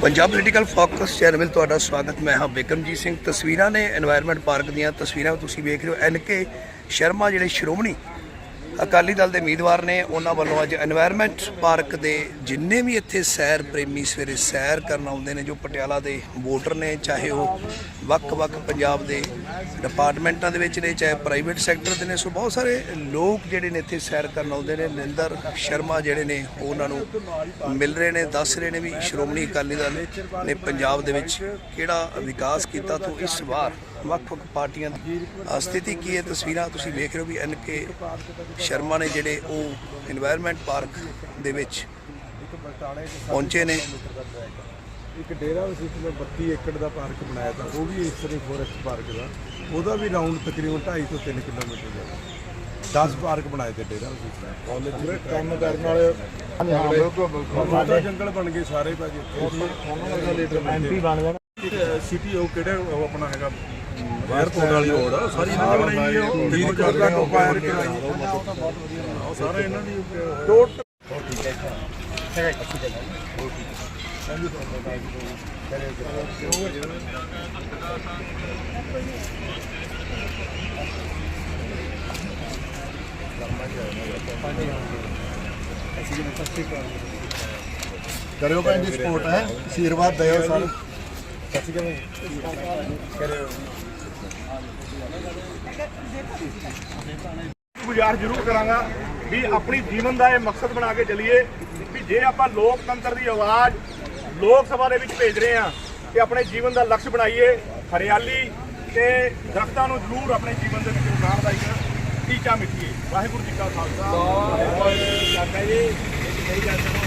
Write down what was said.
Punjab political focus channel ਤੁਹਾਡਾ ਸਵਾਗਤ, ਮੈਂ ਹਾਂ ਬਿਕਰਮਜੀਤ ਸਿੰਘ। ਤਸਵੀਰਾਂ ਨੇ এনवायरमेंट ਪਾਰਕ ਦੀਆਂ ਤਸਵੀਰਾਂ ਤੁਸੀਂ ਵੇਖ ਰਹੇ ਹੋ। ਐਨ ਕੇ ਸ਼ਰਮਾ ਜਿਹੜੇ ਸ਼੍ਰੋਮਣੀ ਅਕਾਲੀ ਦਲ ਦੇ ਉਮੀਦਵਾਰ ਨੇ ਉਹਨਾਂ ਵੱਲੋਂ ਅੱਜ এনवायरमेंट ਪਾਰਕ ਦੇ ਜਿੰਨੇ ਵੀ ਇੱਥੇ ਸੈਰ ਪ੍ਰੇਮੀ ਸਵੇਰੇ ਸੈਰ ਕਰਨ ਆਉਂਦੇ ਨੇ, ਜੋ ਪਟਿਆਲਾ ਦੇ ਵੋਟਰ ਨੇ, ਚਾਹੇ ਉਹ ਵੱਖ-ਵੱਖ ਪੰਜਾਬ ਦੇ ਡਿਪਾਰਟਮੈਂਟਾਂ ਦੇ ਵਿੱਚ ਨੇ, ਚਾਹੇ ਪ੍ਰਾਈਵੇਟ ਸੈਕਟਰ ਦੇ ਨੇ, ਸੋ ਬਹੁਤ ਸਾਰੇ ਲੋਕ ਜਿਹੜੇ ਨੇ ਇੱਥੇ ਸੈਰ ਕਰਨ ਆਉਂਦੇ ਨੇ। ਨਿੰਦਰ ਸ਼ਰਮਾ ਜਿਹੜੇ ਨੇ ਉਹਨਾਂ ਨੂੰ ਮਿਲ ਰਹੇ ਨੇ, ਦੱਸ ਰਹੇ ਨੇ ਵੀ ਸ਼੍ਰੋਮਣੀ ਅਕਾਲੀ ਦਲ ਨੇ ਪੰਜਾਬ ਦੇ ਵਿੱਚ ਕਿਹੜਾ ਵਿਕਾਸ ਕੀਤਾ ਤੋਂ ਇਸ ਵਾਰ ਵੱਖ-ਵੱਖ ਪਾਰਟੀਆਂ ਦੀ ਸਥਿਤੀ ਕੀ ਹੈ? ਤਸਵੀਰਾਂ ਤੁਸੀਂ ਵੇਖ ਰਹੇ ਹੋ ਵੀ ਐਨਕੇ ਸ਼ਰਮਾ ਨੇ ਜਿਹੜੇ ਉਹ এনवायरमेंट ਪਾਰਕ ਦੇ ਵਿੱਚ ਪਹੁੰਚੇ ਨੇ। ਇੱਕ ਡੇਰਾ ਸੀ ਜਿਸ 32 ਏਕੜ ਦਾ ਪਾਰਕ ਬਣਾਇਆ ਤਾਂ ਉਹ ਵੀ ਇਸ ਤਰ੍ਹਾਂ ਫੋਰੈਸਟ ਪਾਰਕ ਦਾ। ਉਹਦਾ ਵੀ ਰਾਉਂਡ ਤਕਰੀਬਨ 2.5 ਤੋਂ 3 ਕਿਲੋਮੀਟਰ ਦਾ 10 ਪਾਰਕ ਬਣਾਏ ਤੇ ਡੇਰਾ ਸੀ। ਕਾਲਜ ਦੇ ਕੰਮ ਕਰਨ ਵਾਲੇ ਹਾਂ ਬਿਲਕੁਲ ਜੰਗਲ ਬਣ ਗਏ ਸਾਰੇ ਭਾਜੀ। ਉਹਨਾਂ ਐਮਪੀ ਬਣ ਗਿਆ ਸਿਟੀ ਉਹ ਕਿਹੜਾ ਉਹ ਆਪਣਾ ਹੈਗਾ 에어ਪੋਰਟ ਵਾਲੀ ਰੋਡ ਸਾਰੀ ਇਹਨਾਂ ਨੇ ਬਣਾਈ ਹੈ ਉਹ ਦੀਨ ਕਰਦਾ ਕਰਾਈ ਉਹ ਸਾਰਾ ਇਹਨਾਂ ਦੀ ਟੋਟ ਕਰਿਓ ਭੈਣ ਜੀ ਸਪੋਰਟ ਹੈ? ਆਸ਼ੀਰਵਾਦ ਦਿਓ ਸਰ। ਗੁਜ਼ਾਰ ਜ਼ਰੂਰ ਕਰਾਂਗਾ ਵੀ ਆਪਣੀ ਜੀਵਨ ਦਾ ਇਹ ਮਕਸਦ ਬਣਾ ਕੇ ਚੱਲੀਏ ਵੀ ਜੇ ਆਪਾਂ ਲੋਕਤੰਤਰ ਦੀ ਆਵਾਜ਼ ਲੋਕ ਸਭਾ ਦੇ ਵਿੱਚ ਭੇਜ ਰਹੇ ਹਾਂ ਤੇ ਆਪਣੇ ਜੀਵਨ ਦਾ ਲਕਸ਼ ਬਣਾਈਏ ਹਰਿਆਲੀ ਤੇ ਦਰਖਤਾਂ ਨੂੰ ਜ਼ਰੂਰ ਆਪਣੇ ਜੀਵਨ ਦੇ ਵਿੱਚ ਉਤਾਰਨ ਦਾ ਇੱਕ ਟੀਚਾ ਮਿੱਟੀਏ ਵਾਹਿਗੁਰੂ ਜੀ ਕਾ ਖਾਲਸਾ। ਵਾਹਿਗੁਰੂ ਜੀ ਕੀ ਫਤਿਹ।